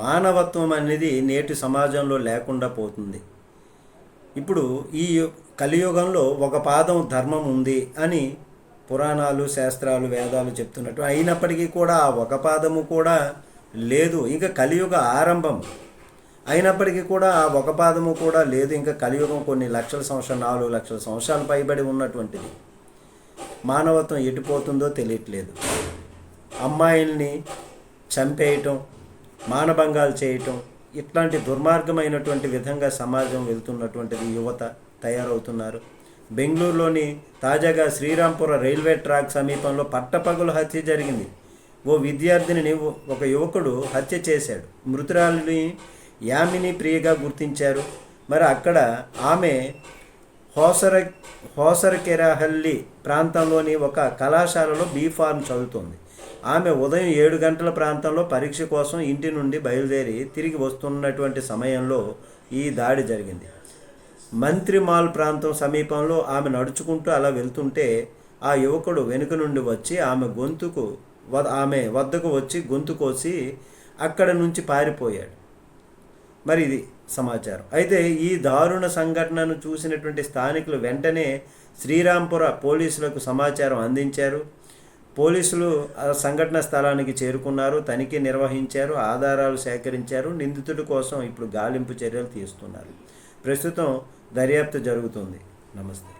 మానవత్వం అనేది నేటి సమాజంలో లేకుండా పోతుంది. ఇప్పుడు ఈ కలియుగంలో ఒక పాదం ధర్మం ఉంది అని పురాణాలు శాస్త్రాలు వేదాలు చెప్తున్నట్టు అయినప్పటికీ కూడా ఆ ఒక పాదము కూడా లేదు ఇంకా కలియుగ ఆరంభం. అయినప్పటికీ కూడా ఆ ఒక పాదము కూడా లేదు ఇంకా కలియుగం కొన్ని లక్షల సంవత్సరాలు నాలుగు లక్షల సంవత్సరాలు పైబడి ఉన్నటువంటిది. మానవత్వం ఎటుపోతుందో తెలియట్లేదు. అమ్మాయిల్ని చంపేయటం మానభంగాలు చేయటం ఇట్లాంటి దుర్మార్గమైనటువంటి విధంగా సమాజం వెళ్తున్నటువంటిది యువత తయారవుతున్నారు. బెంగళూరులోని తాజాగా శ్రీరాంపుర రైల్వే ట్రాక్ సమీపంలో పట్టపగులు హత్య జరిగింది. ఓ విద్యార్థినిని ఓ- ఒక యువకుడు హత్య చేశాడు. మృతురాలిని యామిని ప్రియగా గుర్తించారు. మరి అక్కడ ఆమె హోసర హోసరకెరాహల్లి ప్రాంతంలోని ఒక కళాశాలలో బీఫార్మ్ చదువుతుంది చదువుతోంది. ఆమె ఉదయం ఏడు గంటల ప్రాంతంలో పరీక్ష కోసం ఇంటి నుండి బయలుదేరి తిరిగి వస్తున్నటువంటి సమయంలో ఈ దాడి జరిగింది. మంత్రి మాల్ ప్రాంతం సమీపంలో ఆమె నడుచుకుంటూ అలా వెళ్తుంటే ఆ యువకుడు వెనుక నుండి వచ్చి ఆమె గొంతుకు వ- ఆమె వద్దకు వచ్చి గొంతు కోసి అక్కడ నుంచి పారిపోయాడు. మరి ఇది సమాచారం. అయితే ఈ దారుణ సంఘటనను చూసినటువంటి స్థానికులు వెంటనే శ్రీరాంపుర పోలీసులకు సమాచారం అందించారు. పోలీసులు సంఘటన స్థలానికి చేరుకున్నారు తనిఖీ నిర్వహించారు ఆధారాలు సేకరించారు నిందితుడి కోసం ఇప్పుడు గాలింపు చర్యలు తీస్తున్నారు. ప్రస్తుతం దర్యాప్తు జరుగుతుంది. నమస్తే.